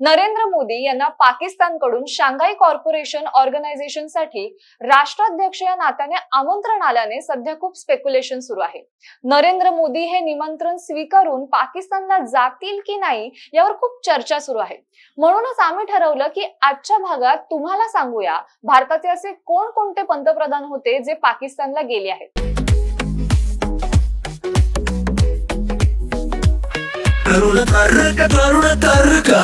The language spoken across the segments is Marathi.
नरेंद्र मोदी यांना पाकिस्तानकडून शांघाई कॉर्पोरेशन ऑर्गनायझेशनसाठी राष्ट्राध्यक्ष या नात्याने आमंत्रण आल्याने सध्या खूप स्पेक्युलेशन सुरू आहे. नरेंद्र मोदी हे निमंत्रण स्वीकारून पाकिस्तानला जातील की नाही यावर खूप चर्चा सुरू आहे. म्हणूनच आम्ही ठरवलं की आजच्या भागात तुम्हाला सांगूया भारताचे असे कोणकोणते पंतप्रधान होते जे पाकिस्तानला गेले आहेत? तरुण तर्क तरुण तर्क.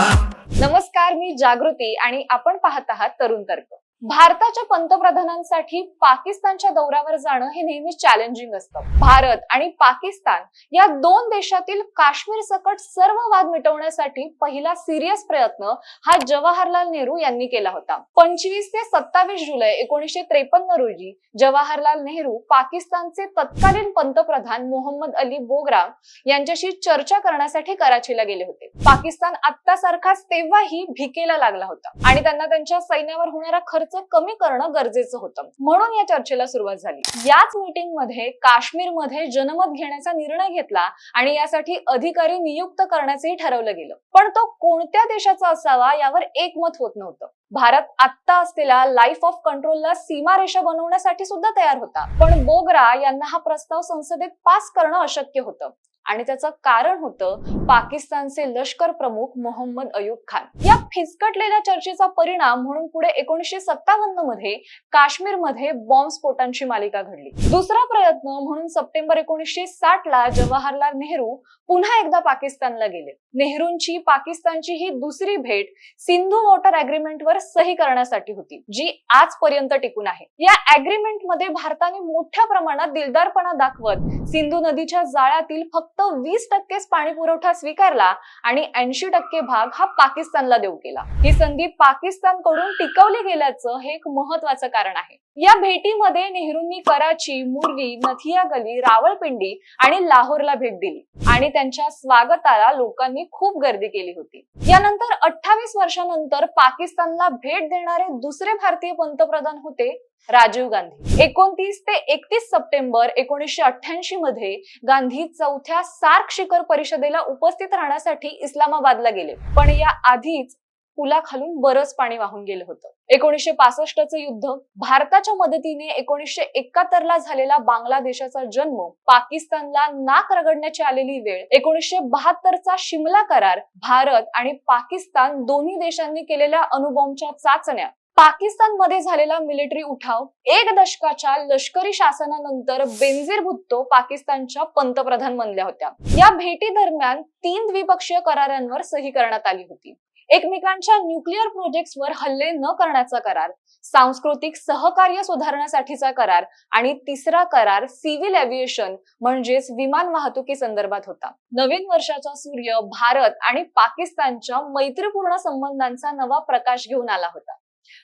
नमस्कार मी जागृती आणि आपण पाहत आहात तरुण तर्क. भारताच्या पंतप्रधानांसाठी पाकिस्तानच्या दौऱ्यावर जाणं हे नेहमी चॅलेंजिंग असतं. भारत आणि पाकिस्तान या दोन देशातील काश्मीर सकट सर्व वाद मिटवण्यासाठी पहिला सिरियस प्रयत्न हा जवाहरलाल नेहरू यांनी केला होता. पंचवीस ते सत्तावीस जुलै एकोणीसशे त्रेपन्न रोजी जवाहरलाल नेहरू पाकिस्तानचे तत्कालीन पंतप्रधान मोहम्मद अली बोगरा यांच्याशी चर्चा करण्यासाठी कराचीला गेले होते. पाकिस्तान आत्तासारखाच तेव्हाही भिकेला लागला होता आणि त्यांना त्यांच्या सैन्यावर होणारा खर्च कमी करणं गरजेचं होतं. म्हणून या चर्चेला सुरुवात झाली. याच मीटिंगमध्ये काश्मीरमध्ये जनमत घेण्याचा निर्णय घेतला आणि यासाठी अधिकारी नियुक्त करण्याचंही ठरवलं गेलं. पण तो कोणत्या देशाचा असावा यावर एकमत होत नव्हतं. भारत आत्ता असलेल्या लाईफ ऑफ कंट्रोलला सीमारेषा बनवण्यासाठी सुद्धा तयार होता. पण बोगरा यांना हा प्रस्ताव संसदेत पास करणं अशक्य होतं. आणि त्याचं कारण होतं पाकिस्तानचे लष्कर प्रमुख मोहम्मद अयुब खान. या फिसकटलेल्या चर्चेचा परिणाम म्हणून पुढे एकोणीसशे सत्तावन्नमध्ये काश्मीरमध्ये बॉम्ब स्फोटांची मालिका घडली. दुसरा प्रयत्न म्हणून सप्टेंबर एकोणीसशे साठ ला जवाहरलाल नेहरू पुन्हा एकदा पाकिस्तानला गेले. नेहरूंची पाकिस्तानची ही दुसरी भेट सिंधू वॉटर अग्रीमेंट वर सही करण्यासाठी होती जी आजपर्यंत टिकून आहे. या अग्रीमेंटमध्ये भारताने मोठ्या प्रमाणात दिलदारपणा दाखवत सिंधू नदीच्या जाळ्यातील फक्त वीस टक्केच पाणी पुरवठा स्वीकारला आणि ऐंशी टक्के भाग हा पाकिस्तानला देऊ केला. ही संधी पाकिस्तानकडून टिकवली गेल्याचं हे एक महत्वाचं कारण आहे. या भेटीमध्ये नेहरूंनी कराची मुरली नथिया गली रावळपिंडी आणि लाहोरला भेट दिली आणि त्यांच्या स्वागताला लोकांनी खूप गर्दी केली होती. यानंतर अठ्ठावीस वर्षानंतर पाकिस्तानला भेट देणारे दुसरे भारतीय पंतप्रधान होते राजीव गांधी. एकोणतीस ते एकतीस सप्टेंबर एकोणीसशे अठ्ठ्याऐंशी मध्ये गांधी चौथ्या सार्क शिखर परिषदेला उपस्थित राहण्यासाठी इस्लामाबादला गेले. पण या आधीच पुलाखालून बरंच पाणी वाहून गेलं होतं. एकोणीसशे पासष्टचं युद्ध भारताच्या मदतीने एकोणीसशे एकाहत्तर ला झालेला बांगलादेशाचा जन्म पाकिस्तानला नाक रगडण्याची आलेली वेळ एकोणीसशे बहात्तरचा शिमला करार भारत आणि पाकिस्तान दोन्ही देशांनी केलेल्या अणुबॉम्बच्या चाचण्या पाकिस्तानमध्ये झालेला मिलिटरी उठाव एक दशकाच्या लष्करी शासनानंतर बेनझीर भुत्तो पाकिस्तानच्या पंतप्रधान बनल्या होत्या. या भेटी दरम्यान तीन द्विपक्षीय करारांवर सही करण्यात आली होती. एकमेकांच्या न्यूक्लिअर प्रोजेक्ट्सवर हल्ले न करण्याचा करार सांस्कृतिक सहकार्य सुधारण्यासाठीचा करार आणि तिसरा करार सिव्हिल एव्हिएशन म्हणजेच विमान वाहतुकी संदर्भात होता. नवीन वर्षाचा सूर्य भारत आणि पाकिस्तानच्या मैत्रीपूर्ण संबंधांचा नवा प्रकाश घेऊन आला होता.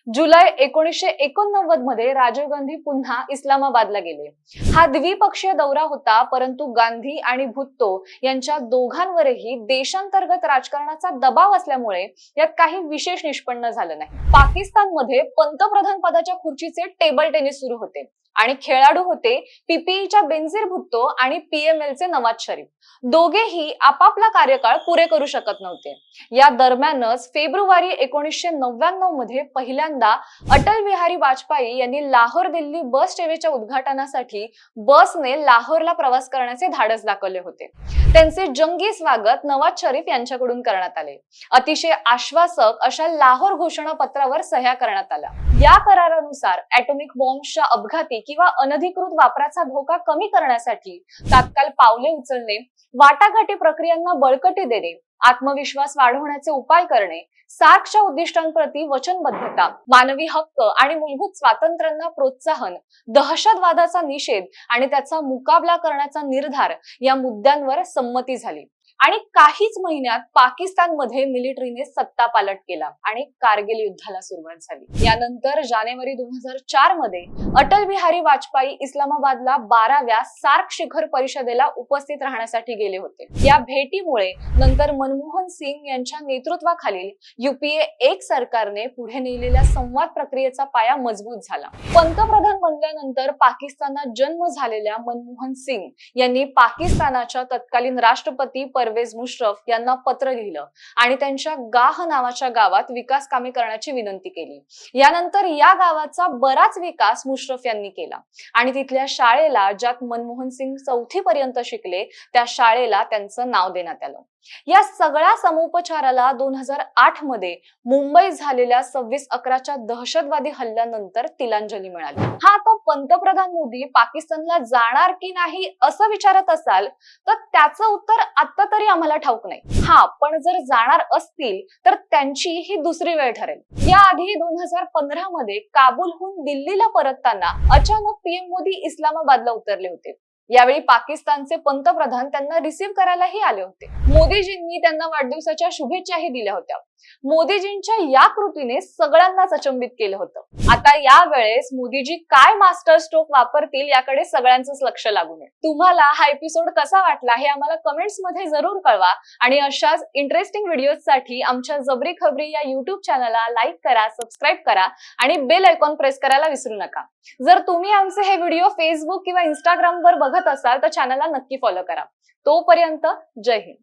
जुलै एकोणीसशे एकोणनव्वदमध्ये राजीव गांधी पुन्हा इस्लामाबादला गेले. हा द्विपक्षीय दौरा होता परंतु गांधी आणि भुत्तो यांच्या दोघांवरही देशांतर्गत राजकारणाचा दबाव असल्यामुळे यात काही विशेष निष्पन्न झालं नाही. पाकिस्तानमध्ये पंतप्रधान पदाच्या खुर्चीचे टेबल टेनिस सुरू होते. आणि खेळाडू होते पीपीईच्या बेनझीर भुत्तो आणि पीएमएल चे नवाज शरीफ. दोघेही आपापला कार्यकाळ पुरे करू शकत नव्हते. या दरम्यानच फेब्रुवारी एकोणीसशे नव्याण्णवमध्ये पहिल्यांदा अटल बिहारी वाजपेयी यांनी लाहोर दिल्ली बस सेवेच्या उद्घाटनासाठी बसने लाहोरला प्रवास करण्याचे धाडस दाखवले होते. त्यांचे जंगी स्वागत नवाज शरीफ यांच्याकडून करण्यात आले. अतिशय आश्वासक अशा लाहोर घोषणापत्रावर सह्या करण्यात आल्या. या करारानुसार ऍटॉमिक बॉम्बच्या अपघाती किंवा अनधिकृत वापराचा धोका कमी करण्यासाठी तात्काळ पावले उचलणे वाटाघाटी प्रक्रियांना बळकटी देणे आत्मविश्वास वाढवण्याचे उपाय करणे सार्कच्या उद्दिष्टांप्रती वचनबद्धता मानवी हक्क आणि मूलभूत स्वातंत्र्यांना प्रोत्साहन दहशतवादाचा निषेध आणि त्याचा मुकाबला करण्याचा निर्धार या मुद्द्यांवर संमती झाली. आणि काहीच महिन्यात पाकिस्तानमध्ये मिलिटरीने सत्ता पालट केला आणि कारगिल युद्धाला सुरुवात झाली. यानंतर जानेवारी दोन हजार चारमध्ये अटल बिहारी वाजपेयी इस्लामाबादला बाराव्या सार्क शिखर परिषदेला उपस्थित राहण्यासाठी गेले होते. या भेटीमुळे नंतर मनमोहन सिंग यांच्या नेतृत्वाखालील युपीए एक सरकारने पुढे नेलेल्या संवाद प्रक्रियेचा पाया मजबूत झाला. पंतप्रधान बनल्यानंतर पाकिस्तानात जन्म झालेल्या मनमोहन सिंग यांनी पाकिस्तानाच्या तत्कालीन राष्ट्रपती पर परवेज मुश्रफ यांना पत्र लिहिलं आणि त्यांच्या गाह नावाच्या गावात विकास कामे करण्याची विनंती केली. यानंतर या गावाचा बराच विकास मुश्रफ यांनी केला. आणि तिथल्या शाळेला ज्यात मनमोहन सिंग चौथी पर्यंत शिकले त्या शाळेला त्यांचं नाव देण्यात आलं. या सगळ्या समुपचाराला दोन हजार आठमध्ये मुंबईत झालेल्या सव्वीस अकराच्या दहशतवादी हल्ल्यानंतर तिलांजली मिळाली. हा आता पंतप्रधान मोदी पाकिस्तानला जाणार की नाही असं विचारत असाल तर त्याचं उत्तर आता तरी आम्हाला ठाऊक नाही. हा पण जर जाणार असतील तर त्यांची ही दुसरी वेळ ठरेल. याआधी दोन हजार पंधरा मध्ये काबूलहून दिल्लीला परतताना अचानक पीएम मोदी इस्लामाबादला उतरले होते. यावेळी पाकिस्तानचे पंतप्रधान त्यांना रिसीव्ह करायलाही आले होते. मोदीजींनी त्यांना वाढदिवसाच्या शुभेच्छाही दिल्या होत्या. मोदीजींच्या या कृतीने सगळ्यांनाच अचंबित केलं होतं. आता या वेळेस मोदीजी काय मास्टर स्ट्रोक वापरतील याकडे सगळ्यांचंच लक्ष लागून आहे. तुम्हाला हा एपिसोड कसा वाटला हे आम्हाला कमेंट्समध्ये जरूर कळवा आणि अशाच इंटरेस्टिंग व्हिडिओजसाठी आमच्या जबरी खबरी या युट्यूब चॅनलला लाईक करा सबस्क्राईब करा आणि बेल आयकॉन प्रेस करायला विसरू नका. जर तुम्ही आमचे हे व्हिडिओ फेसबुक किंवा इंस्टाग्राम वर बघत असाल तर चॅनलला नक्की फॉलो करा. तोपर्यंत जय हिंद.